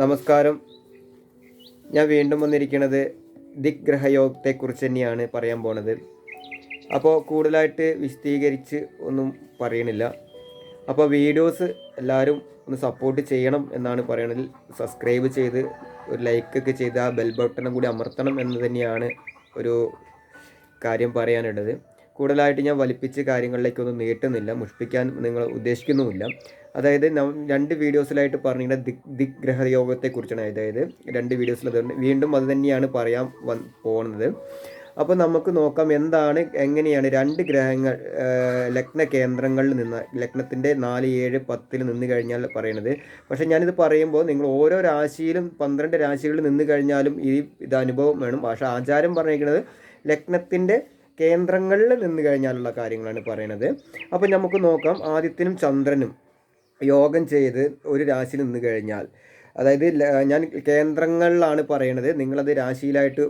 നമസ്കാരം. ഞാൻ വീണ്ടും വന്നിരിക്കുന്നത് ദിഗ്ഗ്രഹയോഗത്തെക്കുറിച്ച് തന്നെയാണ് പറയാൻ പോണത്. അപ്പോൾ കൂടുതലായിട്ട് വിശദീകരിച്ച് ഒന്നും പറയണില്ല. അപ്പോൾ വീഡിയോസ് എല്ലാവരും ഒന്ന് സപ്പോർട്ട് ചെയ്യണം എന്നാണ് പറയണത്. സബ്സ്ക്രൈബ് ചെയ്ത് ഒരു ലൈക്കൊക്കെ ചെയ്ത് ആ ബെൽ ബട്ടണും കൂടി അമർത്തണം എന്ന് തന്നെയാണ് ഒരു കാര്യം പറയാനുള്ളത്. കൂടുതലായിട്ട് ഞാൻ വലിപ്പിച്ച് കാര്യങ്ങളിലേക്കൊന്നും നീട്ടുന്നില്ല മുഷ്പിക്കാൻ നിങ്ങൾ ഉദ്ദേശിക്കുന്നുമില്ല. അതായത് രണ്ട് വീഡിയോസിലായിട്ട് പറഞ്ഞിട്ട് ദിഗ് ഗ്രഹയോഗത്തെക്കുറിച്ചാണ് അതായത് രണ്ട് വീഡിയോസിൽ വീണ്ടും അത് തന്നെയാണ് പറയാൻ വ പോകുന്നത് അപ്പോൾ നമുക്ക് നോക്കാം എന്താണ് എങ്ങനെയാണ് രണ്ട് ഗ്രഹങ്ങൾ ലഗ്ന കേന്ദ്രങ്ങളിൽ നിന്ന് ലഗ്നത്തിന്റെ നാല് ഏഴ് പത്തിൽ നിന്ന് കഴിഞ്ഞാൽ പറയണത്. പക്ഷേ ഞാനിത് പറയുമ്പോൾ നിങ്ങൾ ഓരോ രാശിയിലും പന്ത്രണ്ട് രാശികളിൽ നിന്ന് കഴിഞ്ഞാലും ഈ ഇത് അനുഭവം വേണം. പക്ഷേ ആചാരം പറഞ്ഞിരിക്കുന്നത് ലഗ്നത്തിന്റെ കേന്ദ്രങ്ങളിൽ നിന്ന് കഴിഞ്ഞാലുള്ള കാര്യങ്ങളാണ് പറയുന്നത് അപ്പോൾ നമുക്ക് നോക്കാം. ആദിത്യനും ചന്ദ്രനും യോഗം ചെയ്ത് ഒരു രാശിയിൽ നിന്ന് കഴിഞ്ഞാൽ അതായത് ഞാൻ കേന്ദ്രങ്ങളിലാണ് പറയണത്. നിങ്ങളത് രാശിയിലായിട്ട്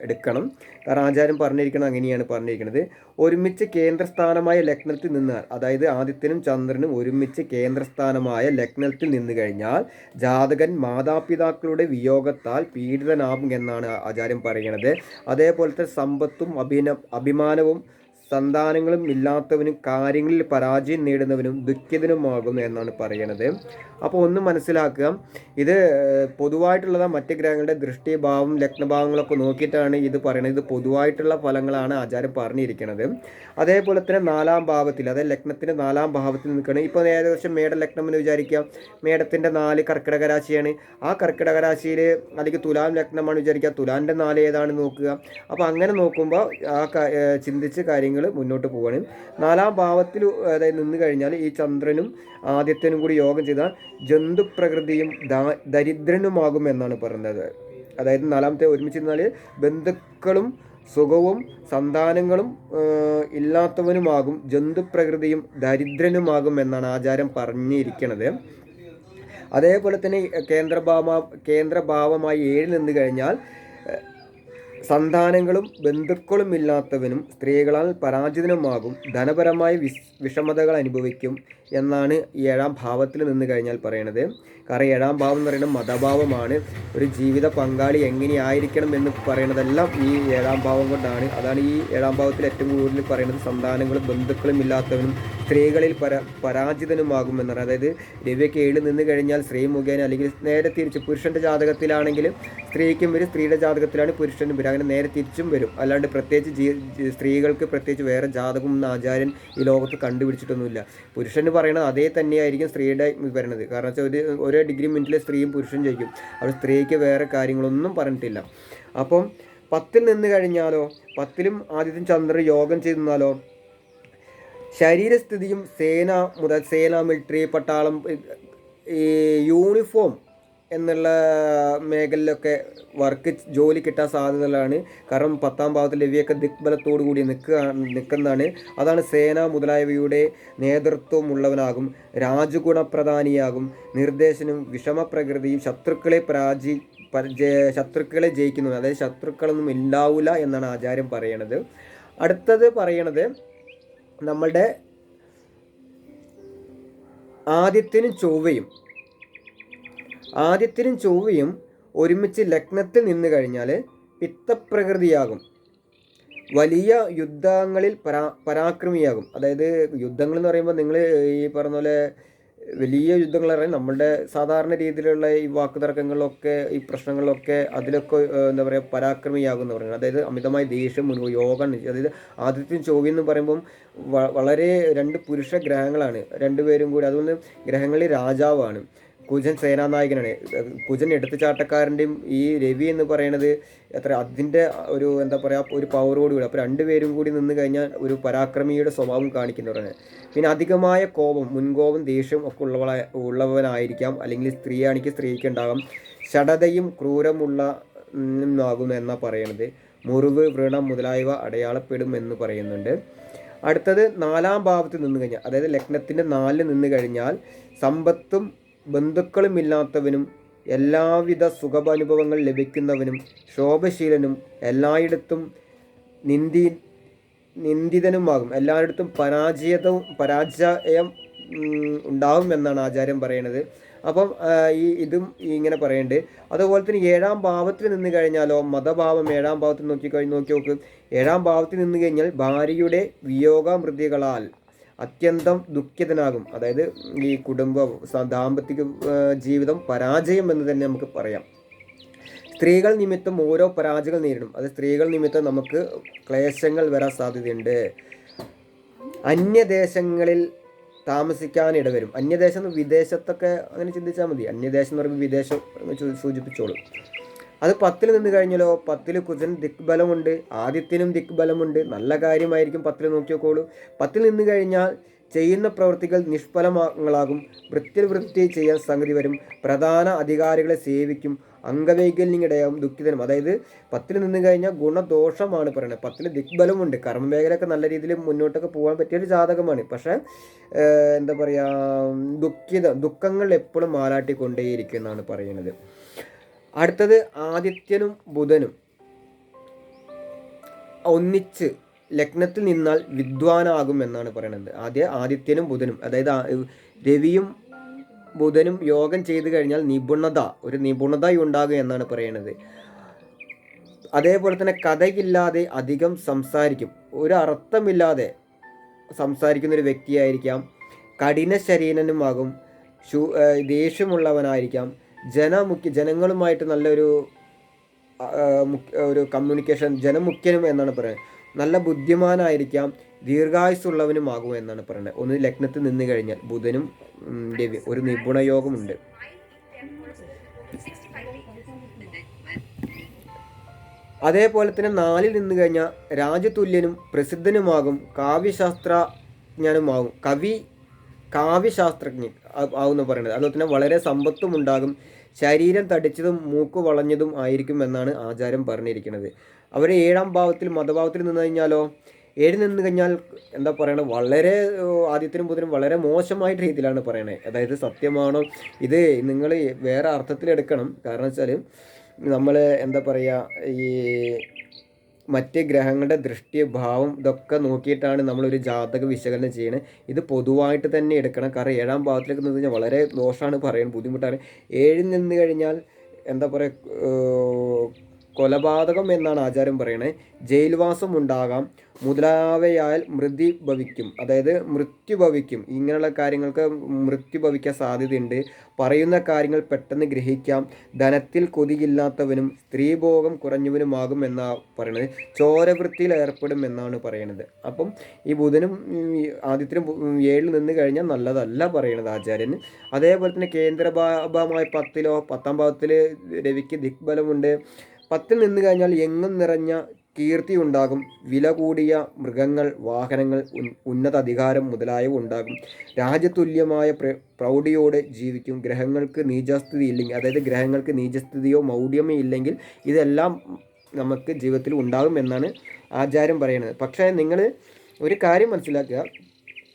എടുക്കണം. കാരണം ആചാരം പറഞ്ഞിരിക്കണം അങ്ങനെയാണ് പറഞ്ഞിരിക്കുന്നത് ഒരുമിച്ച് കേന്ദ്രസ്ഥാനമായ ലഗ്നത്തിൽ നിന്നാൽ അതായത് ആദിത്യനും ചന്ദ്രനും ഒരുമിച്ച് കേന്ദ്രസ്ഥാനമായ ലഗ്നത്തിൽ നിന്ന് കഴിഞ്ഞാൽ ജാതകൻ മാതാപിതാക്കളുടെ വിയോഗത്താൽ പീഡിതനാകും എന്നാണ് ആചാര്യം പറയണത്. അതേപോലത്തെ സമ്പത്തും അഭിന അഭിമാനവും സന്താനങ്ങളും ഇല്ലാത്തവനും കാര്യങ്ങളിൽ പരാജയം നേടുന്നവനും ദുഃഖിതനുമാകുന്നു എന്നാണ് പറയണത്. അപ്പോൾ ഒന്ന് മനസ്സിലാക്കുക ഇത് പൊതുവായിട്ടുള്ളതാണ് മറ്റ് ഗ്രഹങ്ങളുടെ ദൃഷ്ടിഭാവം ലഗ്നഭാവങ്ങളൊക്കെ നോക്കിയിട്ടാണ് ഇത് പറയുന്നത് ഇത് പൊതുവായിട്ടുള്ള ഫലങ്ങളാണ് ആചാരം പറഞ്ഞിരിക്കുന്നത് അതേപോലെ തന്നെ നാലാം ഭാവത്തിൽ അതായത് ലഗ്നത്തിന്റെ നാലാം ഭാവത്തിൽ നിൽക്കുകയാണ്. ഇപ്പോൾ ഏകദേശം മേട ലഗ്നം എന്ന് വിചാരിക്കുക. മേടത്തിന്റെ നാല് കർക്കിടക രാശിയാണ്. ആ കർക്കിടക രാശിയിൽ അല്ലെങ്കിൽ തുലാം ലഗ്നമാണ് വിചാരിക്കുക. തുലാന്റെ നാല് ഏതാണ് നോക്കുക. അപ്പോൾ അങ്ങനെ നോക്കുമ്പോൾ ആ ചിന്തിച്ച് കാര്യങ്ങൾ മുന്നോട്ട് പോവുകയാണ് നാലാം ഭാവത്തിൽ അതായത് നിന്ന് കഴിഞ്ഞാൽ ഈ ചന്ദ്രനും ആദിത്യനും കൂടി യോഗം ചെയ്താൽ ജന്തുപ്രകൃതിയും ദരിദ്രനുമാകും എന്നാണ് പറയുന്നത് അതായത് നാലാമത്തെ ഒരുമിച്ച് നിന്നാൽ ബന്ധുക്കളും സുഖവും സന്താനങ്ങളും ഇല്ലാത്തവനുമാകും ജന്തുപ്രകൃതിയും ദരിദ്രനുമാകും എന്നാണ് ആചാരം പറഞ്ഞിരിക്കുന്നത് അതേപോലെ തന്നെ കേന്ദ്രഭാവ കേന്ദ്രഭാവമായി ഏഴിൽ നിന്ന് കഴിഞ്ഞാൽ സന്താനങ്ങളും ബന്ധുക്കളും ഇല്ലാത്തവനും സ്ത്രീകളാൽ പരാജിതനുമാകും ധനപരമായ വിസ് വിഷമതകൾ അനുഭവിക്കും എന്നാണ് ഈ ഏഴാം ഭാവത്തിൽ നിന്ന് കഴിഞ്ഞാൽ പറയണത്. കാരണം ഏഴാം ഭാവം എന്ന് പറയുന്നത് മതഭാവമാണ്. ഒരു ജീവിത പങ്കാളി എങ്ങനെയായിരിക്കണം എന്ന് പറയുന്നതെല്ലാം ഈ ഏഴാം ഭാവം കൊണ്ടാണ്. അതാണ് ഈ ഏഴാം ഭാവത്തിൽ ഏറ്റവും കൂടുതൽ പറയുന്നത് സന്താനങ്ങളും ബന്ധുക്കളും ഇല്ലാത്തവനും സ്ത്രീകളിൽ പര പരാജിതനുമാകും എന്നാണ് അതായത് രവിയൊക്കെ ഏഴ് നിന്ന് കഴിഞ്ഞാൽ സ്ത്രീ മുഖേന അല്ലെങ്കിൽ നേരെ തിരിച്ച് പുരുഷന്റെ ജാതകത്തിലാണെങ്കിൽ സ്ത്രീക്കും ഒരു സ്ത്രീയുടെ ജാതകത്തിലാണ് പുരുഷനും. വരും അങ്ങനെ നേരെ തിരിച്ചും വരും. അല്ലാണ്ട് പ്രത്യേകിച്ച് സ്ത്രീകൾക്ക് പ്രത്യേകിച്ച് വേറെ ജാതകം എന്ന ആചാര്യൻ ഈ ലോകത്ത് കണ്ടുപിടിച്ചിട്ടൊന്നുമില്ല. പുരുഷന് പറയുന്നത് അതേ തന്നെയായിരിക്കും സ്ത്രീയുടെ വരുന്നത് കാരണം വെച്ചാൽ ഒരു ഒരേ ഡിഗ്രി മിനിറ്റിൽ സ്ത്രീയും പുരുഷനും ജയിക്കും. അപ്പോൾ സ്ത്രീക്ക് വേറെ കാര്യങ്ങളൊന്നും പറഞ്ഞിട്ടില്ല. അപ്പം പത്തിൽ നിന്ന് കഴിഞ്ഞാലോ പത്തിലും ആദ്യത്തെ ചന്ദ്രൻ യോഗം ചെയ്ത് ശരീരസ്ഥിതിയും സേന മുതൽ സേന മിലിറ്ററി പട്ടാളം ഈ യൂണിഫോം എന്നുള്ള മേഖലയിലൊക്കെ വർക്ക് ജോലി കിട്ടാൻ സാധ്യതകളാണ് കാരണം പത്താം ഭാവത്തിൽ രവിയൊക്കെ ദിഗ്ബലത്തോടു കൂടി നിൽക്കുക നിൽക്കുന്നതാണ്. അതാണ് സേന മുതലായവയുടെ നേതൃത്വമുള്ളവനാകും രാജഗുണപ്രധാനിയാകും നിർദ്ദേശനും വിഷമപ്രകൃതിയും ശത്രുക്കളെ പരാജി ശത്രുക്കളെ ജയിക്കുന്നു അതായത് ശത്രുക്കളൊന്നും ഇല്ലാവില്ല എന്നാണ് ആചാര്യം പറയണത്. അടുത്തത് പറയണത് നമ്മളുടെ ആദ്യത്തിനും ചൊവ്വയും ആദിത്യനും ചൊവ്വയും ഒരുമിച്ച് ലഗ്നത്തിൽ നിന്ന് കഴിഞ്ഞാൽ പിത്തപ്രകൃതിയാകും. വലിയ യുദ്ധങ്ങളിൽ പരാ പരാക്രമിയാകും. അതായത് യുദ്ധങ്ങൾ എന്ന് പറയുമ്പോൾ നിങ്ങൾ ഈ പറഞ്ഞ പോലെ വലിയ യുദ്ധങ്ങൾ പറയുന്നത് നമ്മളുടെ സാധാരണ രീതിയിലുള്ള ഈ വാക്കുതർക്കങ്ങളിലൊക്കെ ഈ പ്രശ്നങ്ങളിലൊക്കെ അതിലൊക്കെ എന്താ പറയുക പരാക്രമിയാകും എന്ന് പറയുന്നത്. അതായത് അമിതമായ ദേഷ്യം മുൻപ് യോഗ അതായത് ആദിത്യം ചോവി എന്ന് പറയുമ്പം വളരെ രണ്ട് പുരുഷ ഗ്രഹങ്ങളാണ്. രണ്ടുപേരും കൂടി അതുകൊണ്ട് ഗ്രഹങ്ങളിൽ രാജാവാണ്. കുജൻ സേനാനായകനാണ്. കുജൻ എടുത്തുചാട്ടക്കാരന്റെയും ഈ രവി എന്ന് പറയുന്നത് എത്ര അതിന്റെ ഒരു എന്താ പറയുക ഒരു പവറോട് കൂടി അപ്പോൾ രണ്ടുപേരും കൂടി നിന്ന് കഴിഞ്ഞാൽ ഒരു പരാക്രമിയുടെ സ്വഭാവം കാണിക്കുന്നവരാണ് പിന്നെ അധികമായ കോപം മുൻകോപം ദേഷ്യം ഒക്കെ ഉള്ളവള ഉള്ളവനായിരിക്കാം. അല്ലെങ്കിൽ സ്ത്രീയാണെങ്കിൽ സ്ത്രീക്ക് ഉണ്ടാകാം. ഷടതയും ക്രൂരമുള്ള ആകുന്നു എന്നാണ് പറയണത്. മുറിവ് വ്രണം മുതലായവ അടയാളപ്പെടും എന്ന് പറയുന്നുണ്ട്. അടുത്തത് നാലാം ഭാവത്തിൽ നിന്ന് കഴിഞ്ഞാൽ അതായത് ലഗ്നത്തിന്റെ നാലിൽ നിന്ന് കഴിഞ്ഞാൽ സമ്പത്തും ബന്ധുക്കളും ഇല്ലാത്തവനും എല്ലാവിധ സുഖാനുഭവങ്ങൾ ലഭിക്കുന്നവനും ശോഭശീലനും എല്ലായിടത്തും നിന്ദി നിന്ദിതനുമാകും. എല്ലായിടത്തും പരാജയതവും പരാജയം ഉണ്ടാകുമെന്നാണ് ആചാര്യം പറയുന്നത്. അപ്പം ഈ ഇതും ഇങ്ങനെ പറയുന്നുണ്ട് അതുപോലെ തന്നെ ഏഴാം ഭാവത്തിൽ നിന്ന് കഴിഞ്ഞാലോ മതഭാവം ഏഴാം ഭാവത്തിൽ നോക്കി കഴിഞ്ഞ് നോക്കി നോക്ക്. ഏഴാം ഭാവത്തിൽ നിന്ന് കഴിഞ്ഞാൽ ഭാര്യയുടെ വിയോഗമൃതികളാൽ അത്യന്തം ദുഃഖിതനാകും. അതായത് ഈ കുടുംബ ദാമ്പത്തിക ജീവിതം പരാജയം എന്ന് തന്നെ നമുക്ക് പറയാം. സ്ത്രീകൾ നിമിത്തം ഓരോ പരാജയങ്ങൾ നേരിടും. അത് സ്ത്രീകൾ നിമിത്തം നമുക്ക് ക്ലേശങ്ങൾ വരാൻ സാധ്യതയുണ്ട്. അന്യദേശങ്ങളിൽ താമസിക്കാൻ ഇടവരും. അന്യദേശം വിദേശത്തൊക്കെ അങ്ങനെ ചിന്തിച്ചാൽ മതി. അന്യദേശം എന്ന് പറയുമ്പോൾ വിദേശം സൂചിപ്പിച്ചോളൂ. അത് പത്തിൽ നിന്ന് കഴിഞ്ഞാലോ പത്തിൽ കുജൻ ദിക്ബലമുണ്ട്. ആദ്യത്തിനും ദിക്ബലമുണ്ട്. നല്ല കാര്യമായിരിക്കും പത്തിൽ നോക്കി നോക്കോളൂ പത്തിൽ നിന്ന് കഴിഞ്ഞാൽ ചെയ്യുന്ന പ്രവൃത്തികൾ നിഷ്ഫലമാകളാകും വൃത്തിൽ വൃത്തി ചെയ്യാൻ സംഗതി വരും. പ്രധാന അധികാരികളെ സേവിക്കും. അംഗവൈകല്യങ്ങടയാവും ദുഃഖിതനും. അതായത് പത്തിൽ നിന്ന് കഴിഞ്ഞാൽ ഗുണദോഷമാണ് പറയുന്നത് പത്തിൽ ദിഗ്ബലമുണ്ട് കർമ്മമേഖലയൊക്കെ നല്ല രീതിയിൽ മുന്നോട്ടൊക്കെ പോകാൻ പറ്റിയ ഒരു ജാതകമാണ്. പക്ഷേ എന്താ പറയുക ദുഃഖിത ദുഃഖങ്ങൾ എപ്പോഴും മാലാട്ടിക്കൊണ്ടേയിരിക്കുന്നതാണ് പറയുന്നത് അടുത്തത് ആദിത്യനും ബുധനും. ഒന്നിച്ച് ലഗ്നത്തിൽ നിന്നാൽ വിദ്വാനാകും എന്നാണ് പറയുന്നത് ആദ്യ ആദിത്യനും ബുധനും. അതായത് രവിയും ബുധനും യോഗം ചെയ്തു കഴിഞ്ഞാൽ നിപുണത ഒരു നിപുണത ഉണ്ടാകും എന്നാണ് പറയുന്നത് അതേപോലെ തന്നെ കഥയില്ലാതെ അധികം സംസാരിക്കും. ഒരു അർത്ഥമില്ലാതെ സംസാരിക്കുന്ന ഒരു വ്യക്തിയായിരിക്കാം. കഠിന ശരീരനുമാകും ശു ദേഷ്യമുള്ളവനായിരിക്കാം. ജനമുഖ്യ ജനങ്ങളുമായിട്ട് നല്ലൊരു ഒരു കമ്മ്യൂണിക്കേഷൻ ജനമുഖ്യനും എന്നാണ് പറയുന്നത്. നല്ല ബുദ്ധിമാനായിരിക്കാം ദീർഘായുസുള്ളവനുമാകും എന്നാണ് പറയുന്നത്. ഒന്ന് ലഗ്നത്തിൽ നിന്ന് കഴിഞ്ഞാൽ ബുധനും രവി ഒരു നിപുണയോഗമുണ്ട് അതേപോലെ തന്നെ നാലിൽ നിന്ന് കഴിഞ്ഞാൽ രാജതുല്യനും പ്രസിദ്ധനുമാകും കാവ്യശാസ്ത്രജ്ഞനുമാകും കവി കാവ്യശാസ്ത്രജ്ഞൻ ആ- ആവുന്ന പറയുന്നത്. അതുപോലെ തന്നെ വളരെ സമ്പത്തും ഉണ്ടാകും ശരീരം തടിച്ചതും മൂക്ക് വളഞ്ഞതും ആയിരിക്കും എന്നാണ് ആചാരം പറഞ്ഞിരിക്കുന്നത്. അവർ ഏഴാം ഭാവത്തിൽ മതഭാവത്തിൽ നിന്ന് കഴിഞ്ഞാലോ? ഏഴ് നിന്ന് കഴിഞ്ഞാൽ എന്താ പറയുന്നത് വളരെ ആദ്യത്തിനും പുതിനും വളരെ മോശമായിട്ട് രീതിയിലാണ് പറയണത് അതായത് സത്യമാണോ? ഇത് നിങ്ങൾ വേറെ അർത്ഥത്തിൽ എടുക്കണം കാരണം വെച്ചാൽ നമ്മൾ എന്താ പറയുക ഈ മറ്റ് ഗ്രഹങ്ങളുടെ ദൃഷ്ടി ഭാവം ഇതൊക്കെ നോക്കിയിട്ടാണ് നമ്മളൊരു ജാതക വിശകലനം ചെയ്യുന്നത് ഇത് പൊതുവായിട്ട് തന്നെ എടുക്കണം. കാരണം ഏഴാം ഭാവത്തിലേക്ക് നിന്ന് കഴിഞ്ഞാൽ വളരെ ദോഷമാണ് പറയുന്നത് ബുദ്ധിമുട്ടാണ്. ഏഴിൽ നിന്ന് കഴിഞ്ഞാൽ എന്താ പറയുക കൊലപാതകം എന്നാണ് ആചാരം പറയണേ. ജയിൽവാസം ഉണ്ടാകാം. മുതലാവയാൽ മൃതി ഭവിക്കും. അതായത് മൃത്യു ഭവിക്കും. ഇങ്ങനെയുള്ള കാര്യങ്ങൾക്ക് മൃത്യു ഭവിക്കാൻ സാധ്യതയുണ്ട്. പറയുന്ന കാര്യങ്ങൾ പെട്ടെന്ന് ഗ്രഹിക്കാം. ധനത്തിൽ കൊതിയില്ലാത്തവനും സ്ത്രീഭോഗം കുറഞ്ഞവനുമാകും എന്നാ പറയണത്. ചോരവൃത്തിയിൽ ഏർപ്പെടും എന്നാണ് പറയണത്. അപ്പം ഈ ബുധനും ആദ്യത്തിനും ഏഴിൽ നിന്ന് കഴിഞ്ഞാൽ നല്ലതല്ല പറയണത് ആചാര്യന് അതേപോലെ തന്നെ കേന്ദ്രഭാഭമായ പത്തിലോ പത്താം ഭാവത്തിൽ രവിക്ക് ദിഗ്ബലമുണ്ട് പത്തിൽ നിന്ന് കഴിഞ്ഞാൽ എങ്ങും നിറഞ്ഞ കീർത്തി ഉണ്ടാകും വില കൂടിയ മൃഗങ്ങൾ വാഹനങ്ങൾ ഉന്നത അധികാരം മുതലായവ ഉണ്ടാകും. രാജ്യതുല്യമായ പ്ര പ്രൗഢിയോടെ ജീവിക്കും. ഗ്രഹങ്ങൾക്ക് നീചസ്ഥിതി ഇല്ലെങ്കിൽ അതായത് ഗ്രഹങ്ങൾക്ക് നീചസ്ഥിതിയോ മൗഢ്യമോ ഇല്ലെങ്കിൽ ഇതെല്ലാം നമുക്ക് ജീവിതത്തിൽ ഉണ്ടാകും എന്നാണ് ആചാരം പറയുന്നത്. പക്ഷേ നിങ്ങൾ ഒരു കാര്യം മനസ്സിലാക്കുക.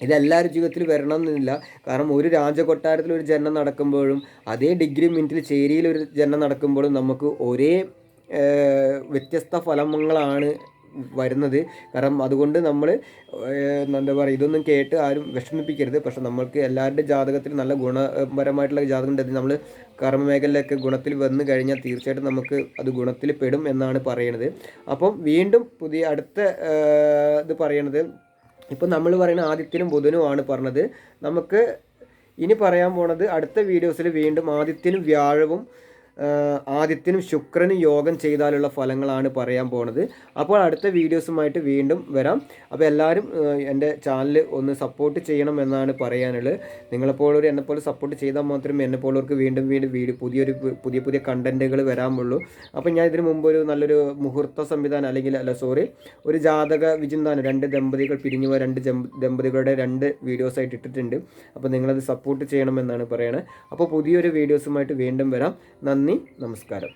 ഇതെല്ലാവരും ജീവിതത്തിൽ വരണം എന്നില്ല കാരണം ഒരു രാജകൊട്ടാരത്തിൽ ഒരു ജനനം നടക്കുമ്പോഴും അതേ ഡിഗ്രി മിനിറ്റിൽ ചേരിയിൽ ഒരു ജനനം നടക്കുമ്പോഴും നമുക്ക് ഒരേ വ്യത്യസ്ത ഫലങ്ങളാണ് വരുന്നത്. കാരണം അതുകൊണ്ട് നമ്മൾ എന്താ പറയുക ഇതൊന്നും കേട്ട് ആരും വിഷമിപ്പിക്കരുത്. പക്ഷെ നമ്മൾക്ക് എല്ലാവരുടെ ജാതകത്തിൽ നല്ല ഗുണപരമായിട്ടുള്ള ജാതകം ഉണ്ട് നമ്മൾ കർമ്മമേഖലയിലൊക്കെ ഗുണത്തിൽ വന്നു കഴിഞ്ഞാൽ തീർച്ചയായിട്ടും നമുക്ക് അത് ഗുണത്തിൽ പെടും എന്നാണ് പറയണത്. അപ്പം വീണ്ടും പുതിയ അടുത്ത ഇത് പറയണത് ഇപ്പം നമ്മൾ പറയുന്ന ആദിത്യനും ബുധനുമാണ് പറഞ്ഞത്. നമുക്ക് ഇനി പറയാൻ പോണത് അടുത്ത വീഡിയോസിൽ വീണ്ടും ആദിത്യനും വ്യാഴവും ആദിത്യനും ശുക്രനും യോഗം ചെയ്താലുള്ള ഫലങ്ങളാണ് പറയാൻ പോണത്. അപ്പോൾ അടുത്ത വീഡിയോസുമായിട്ട് വീണ്ടും വരാം. അപ്പോൾ എല്ലാവരും എന്റെ ചാനൽ ഒന്ന് സപ്പോർട്ട് ചെയ്യണം എന്നാണ് പറയാനുള്ളത്. നിങ്ങളെപ്പോലൊരു എന്നെപ്പോലെ സപ്പോർട്ട് ചെയ്താൽ മാത്രമേ എന്നെപ്പോലുള്ളവർക്ക് വീണ്ടും വീണ്ടും വീഡിയോ പുതിയൊരു പുതിയ പുതിയ കണ്ടന്റുകൾ വരാമുള്ളൂ. അപ്പോൾ ഞാൻ ഇതിനു മുമ്പ് ഒരു നല്ലൊരു മുഹൂർത്ത സംവിധാനം അല്ലെങ്കിൽ അല്ല സോറി ഒരു ജാതക വിചിന്താനം രണ്ട് ദമ്പതികൾ പിരിഞ്ഞു പോയ രണ്ട് ദമ്പതികളുടെ രണ്ട് വീഡിയോസ് ആയിട്ട് ഇട്ടിട്ടുണ്ട്. അപ്പോൾ നിങ്ങളത് സപ്പോർട്ട് ചെയ്യണമെന്നാണ് പറയണത് അപ്പോൾ പുതിയൊരു വീഡിയോസുമായിട്ട് വീണ്ടും വരാം. നന്ദി നമസ്കാരം.